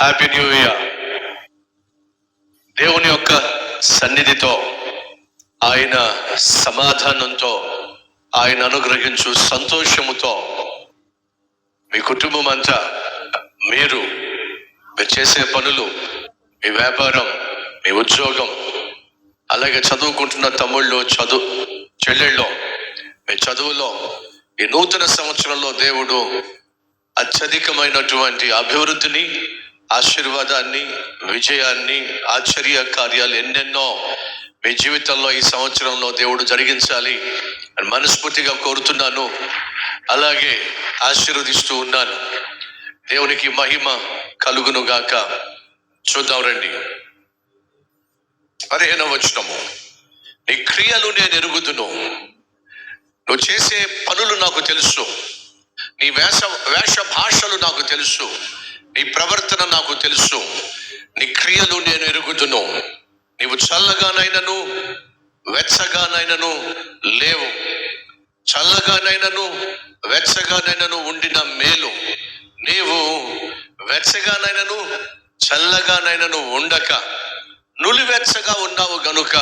Happy new year దేవుని యొక్క సన్నిధితో ఆయన సమాధానంతో ఆయన అనుగ్రహించు సంతోషముతో మీ కుటుంబం అంతా మీరు మీరు చేసే పనులు మీ వ్యాపారం మీ ఉద్యోగం అలాగే చదువుకుంటున్న తమ్ముళ్ళు చదువు చెల్లెళ్ళు మీ చదువులో ఈ నూతన సంవత్సరంలో దేవుడు అత్యధికమైనటువంటి అభివృద్ధిని ఆశీర్వాదాన్ని విజయాన్ని ఆశ్చర్య కార్యాలు ఎన్నెన్నో మీ జీవితంలో ఈ సంవత్సరంలో దేవుడు జరిగించాలి అని మనస్ఫూర్తిగా కోరుతున్నాను. అలాగే ఆశీర్వదిస్తూ ఉన్నాను. దేవునికి మహిమ కలుగును గాక. చూద్దాం రండి. పదిహేనవ వచనము. నీ క్రియలు నేను ఎరుగుదును. నువ్వు చేసే పనులు నాకు తెలుసు. నీ వేష వేష భాషలు నాకు తెలుసు. నీ ప్రవర్తన నాకు తెలుసు. నీ క్రియలు నేను ఎరుగుదును. నీవు చల్లగానైనను వెచ్చగానైనను లేవు. చల్లగానైనను వెచ్చగానైనను ఉండిన మేలు. నీవు వెచ్చగానైనను చల్లగానైనను ఉండక. నులివెచ్చగా ఉన్నావు గనుక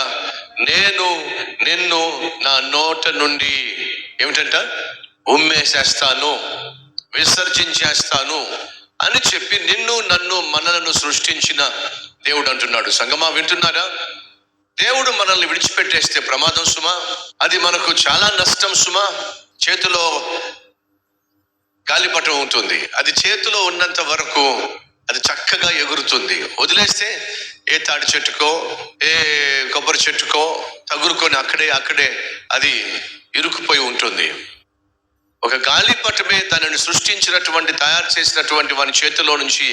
నేను నిన్ను నా నోట నుండి ఏమిటంట? ఉమ్మేసేస్తాను. విసర్జించేస్తాను. అని చెప్పి నిన్ను నన్ను మనలను సృష్టించిన దేవుడు అంటున్నాడు. సంగమా వింటున్నారా? దేవుడు మనల్ని విడిచిపెట్టేస్తే ప్రమాదం సుమా? అది మనకు చాలా నష్టం సుమా? చేతిలో గాలిపటం ఉంటుంది. అది చేతిలో ఉన్నంత వరకు అది చక్కగా ఎగురుతుంది. వదిలేస్తే ఏ తాడి చెట్టుకో ఏ కొబ్బరి చెట్టుకో తగురుకొని అక్కడే అక్కడే అది ఇరుకుపోయి ఉంటుంది. ఒక గాలిపటమే తనని సృష్టించినటువంటి తయారు చేసినటువంటి వాని చేతిలో నుంచి